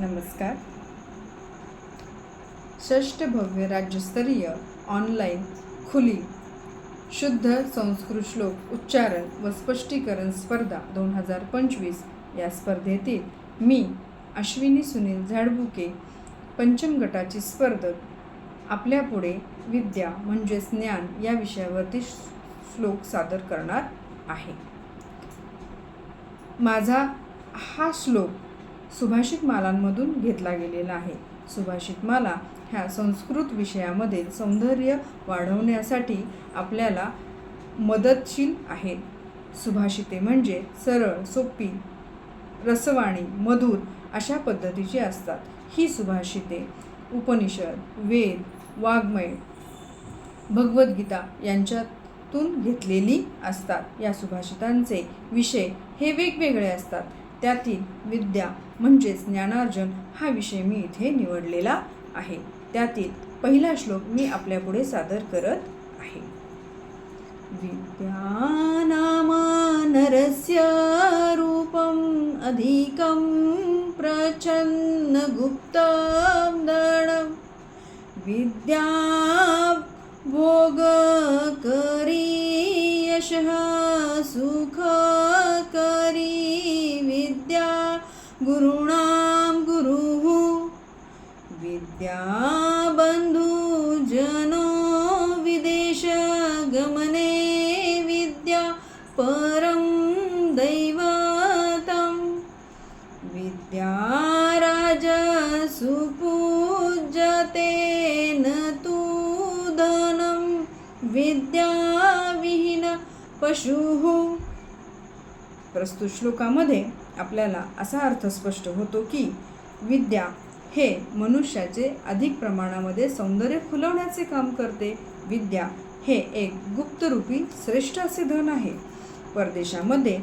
नमस्कार. षष्ठभव्य राज्यस्तरीय ऑनलाईन खुली शुद्ध संस्कृत श्लोक उच्चारण व स्पष्टीकरण स्पर्धा दोन हजार पंचवीस या स्पर्धेतील मी अश्विनी सुनील झाडबुके पंचम गटाची स्पर्धक आपल्यापुढे विद्या म्हणजेच ज्ञान या विषयावरती श्लोक सादर करणार आहे. माझा हा श्लोक सुभाषित मालांमधून घेतला गेलेला आहे. सुभाषित माला ह्या संस्कृत विषयामध्ये सौंदर्य वाढवण्यासाठी आपल्याला मदतशील आहेत. सुभाषिते म्हणजे सरळ सोपी रसवाणी मधुर अशा पद्धतीची असतात. ही सुभाषिते उपनिषद वेद वाङ्मय भगवद्गीता यांच्यातून घेतलेली असतात. या सुभाषितांचे विषय हे वेगवेगळे असतात. त्यातील विद्या म्हणजेच ज्ञानार्जन हा विषय मी इथे निवडलेला आहे. त्यातील पहिला श्लोक मी आपल्यापुढे सादर करत आहे. विद्यानामानरस्य रूपम् अधिकं प्रच्छन्नगुप्तं दणं विद्या भोगकरी यशः गुरुणां गुरुः विद्या बन्धुजनो विदेशगमने विद्या परं दैवतं विद्याराजसुपूजते न तु धनं विद्याविहीन पशुः। प्रस्तुत श्लोकामध्ये आपल्याला असा अर्थ स्पष्ट होतो की विद्या हे मनुष्याचे अधिक प्रमाणामध्ये सौंदर्य खुलवण्याचे काम करते. विद्या हे एक गुप्तरूपी श्रेष्ठ असे धन आहे. परदेशामध्ये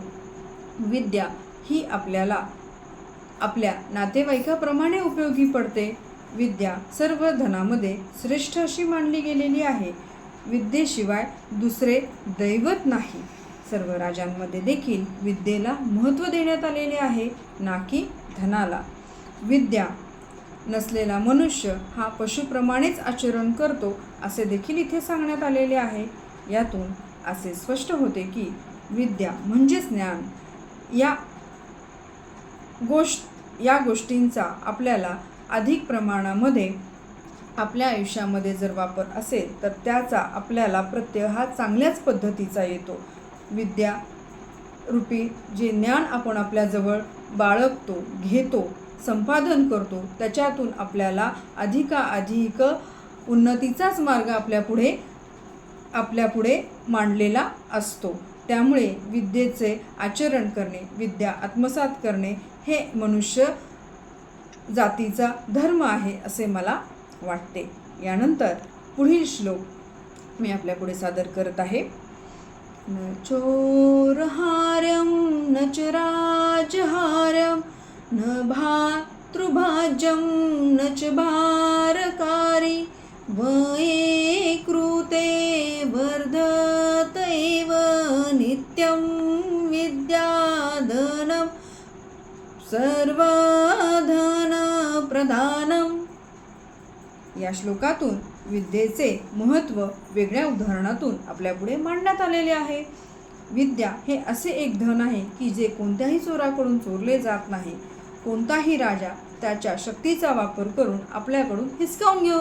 विद्या ही आपल्याला आपल्या नातेवाईकाप्रमाणे उपयोगी पडते. विद्या सर्व धनामध्ये श्रेष्ठ अशी मानली गेलेली आहे. विद्येशिवाय दुसरे दैवत नाही. सर्व राजांमध्ये देखील विद्येला महत्त्व देण्यात आलेले आहे ना की धनाला. विद्या नसलेला मनुष्य हा पशुप्रमाणेच आचरण करतो असे देखील इथे सांगण्यात आलेले आहे. यातून असे स्पष्ट होते की विद्या म्हणजेच ज्ञान. या गोष्ट या गोष्टींचा आपल्याला अधिक प्रमाणामध्ये आपल्या आयुष्यामध्ये जर वापर असेल तर त्याचा आपल्याला प्रत्यय हा चांगल्याच पद्धतीचा येतो. विद्या रूपी जे ज्ञान आपण आपल्याजवळ बाळगतो घेतो संपादन करतो त्याच्यातून आपल्याला अधिकाधिक उन्नतीचाच मार्ग आपल्यापुढे आपल्यापुढे मांडलेला असतो. त्यामुळे विद्येचे आचरण करणे विद्या आत्मसात करणे हे मनुष्य जातीचा धर्म आहे असे मला वाटते. यानंतर पुढील श्लोक मी आपल्यापुढे सादर करत आहे. न चोरहार्यं न च राजहार्यं न भातृभाज्यं न च भारकारी वये कृते वर्धत एव नित्यं विद्याधनं सर्वधनप्रधानम् या श्लोकातून विद्येचे महत्त्व वेगळ्या उदाहरणातून आपल्यापुढे मांडण्यात आलेले आहे. विद्या हे असे एक धन आहे की जे कोणत्याही चोराकडून चोरले जात नाही. कोणताही राजा त्याच्या शक्तीचा वापर करून आपल्याकडून हिसकावून घेऊ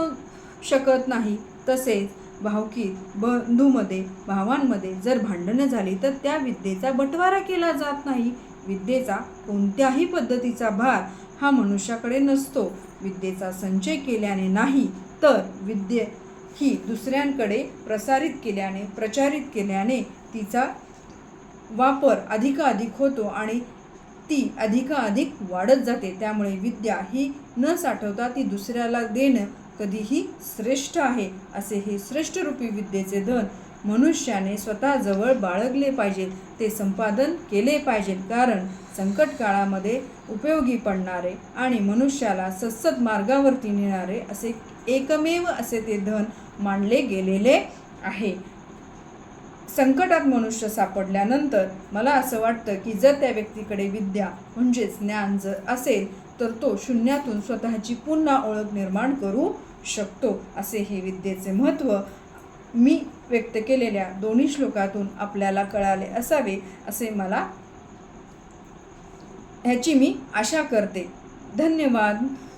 शकत नाही. तसेच भावकीत बंधूमध्ये भावांमध्ये जर भांडणं झाली तर त्या विद्येचा बटवारा केला जात नाही. विद्येचा कोणत्याही पद्धतीचा भार हा मनुष्याकडे नसतो. विद्येचा संचय केल्याने नाही तर विद्ये ही दुसऱ्यांकडे प्रसारित केल्याने प्रचारित केल्याने तिचा वापर अधिकाधिक होतो आणि ती अधिकाधिक वाढत जाते. त्यामुळे विद्या ही न साठवता ती दुसऱ्याला देणं कधीही श्रेष्ठ आहे असे हे श्रेष्ठरूपी विद्येचे धन मनुष्याने स्वतःजवळ बाळगले पाहिजे ते संपादन केले पाहिजेत कारण संकट काळामध्ये उपयोगी पडणारे आणि मनुष्याला सत्सत मार्गावरती नेणारे असे एकमेव असे ते धन मानले गेलेले आहे. संकटात मनुष्य सापडल्यानंतर मला असं वाटतं की जर त्या व्यक्तीकडे विद्या म्हणजेच ज्ञान जर असेल तर तो शून्यातून स्वतःची पुन्हा ओळख निर्माण करू शकतो असे हे विद्येचे महत्त्व मी व्यक्त केलेल्या दोन्ही श्लोकातून आपल्याला कळाले असावे असे मला ह्याची मी आशा करते. धन्यवाद.